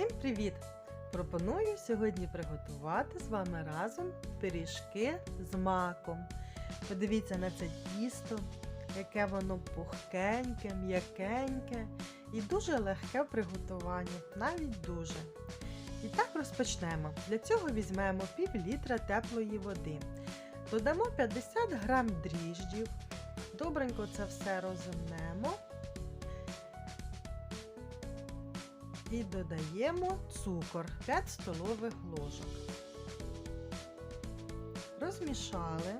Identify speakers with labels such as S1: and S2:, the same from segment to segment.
S1: Всім привіт! Пропоную сьогодні приготувати з вами разом пиріжки з маком. Подивіться на це тісто, яке воно пухкеньке, м'якеньке і дуже легке в приготуванні, навіть дуже. І так розпочнемо. Для цього візьмемо пів літра теплої води. Додамо 50 грам дріжджів. Добренько це все розімнемо. І додаємо цукор 5 столових ложок. Розмішали.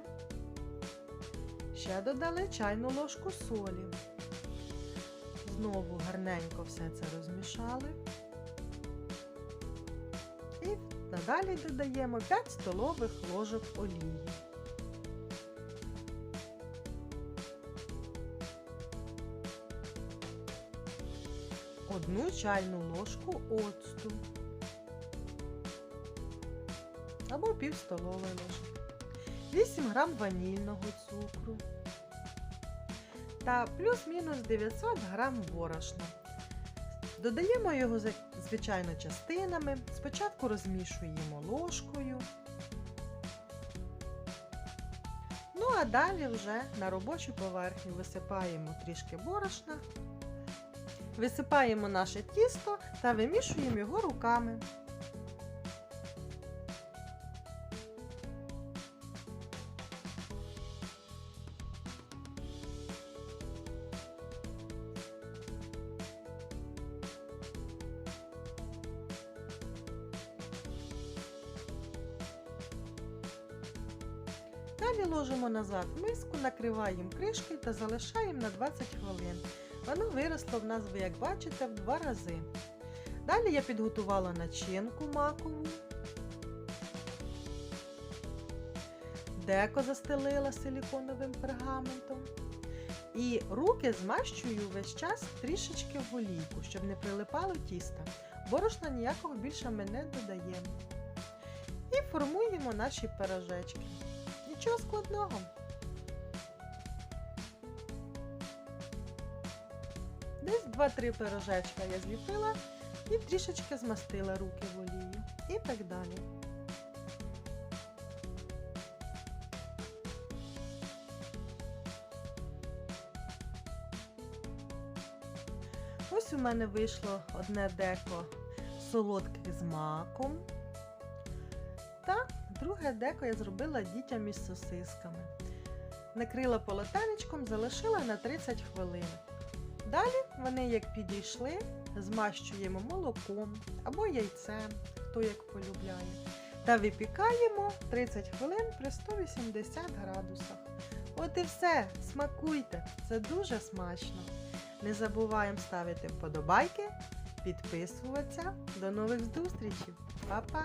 S1: Ще додали чайну ложку солі. Знову гарненько все це розмішали. І надалі додаємо 5 столових ложок олії. Одну чайну ложку оцту або пів столової ложки, 8 грам ванільного цукру та плюс-мінус 900 грам борошна. Додаємо його звичайно частинами. Спочатку розмішуємо ложкою. Ну а далі вже на робочу поверхню висипаємо трішки борошна. Висипаємо наше тісто та вимішуємо його руками. Далі ложимо назад миску, накриваємо кришкою та залишаємо на 20 хвилин. Воно виросло в нас, ви як бачите, в два рази. Далі я підготувала начинку макову, деко застелила силіконовим пергаментом. І руки змащую весь час трішечки в олійку, щоб не прилипало тіста. Борошна ніякого більше ми не додаємо. І формуємо наші пирожечки. Нічого складного. Десь 2-3 пирожечка я зліпила і трішечки змастила руки в олії. І так далі. Ось у мене вийшло одне деко солодке з маком. Та друге деко я зробила дітям із сосисками. Накрила полотенечком, залишила на 30 хвилин. Далі вони, як підійшли, змащуємо молоком або яйцем, хто як полюбляє. Та випікаємо 30 хвилин при 180 градусах. От і все, смакуйте, це дуже смачно. Не забуваємо ставити вподобайки, підписуватися. До нових зустрічей. Па-па!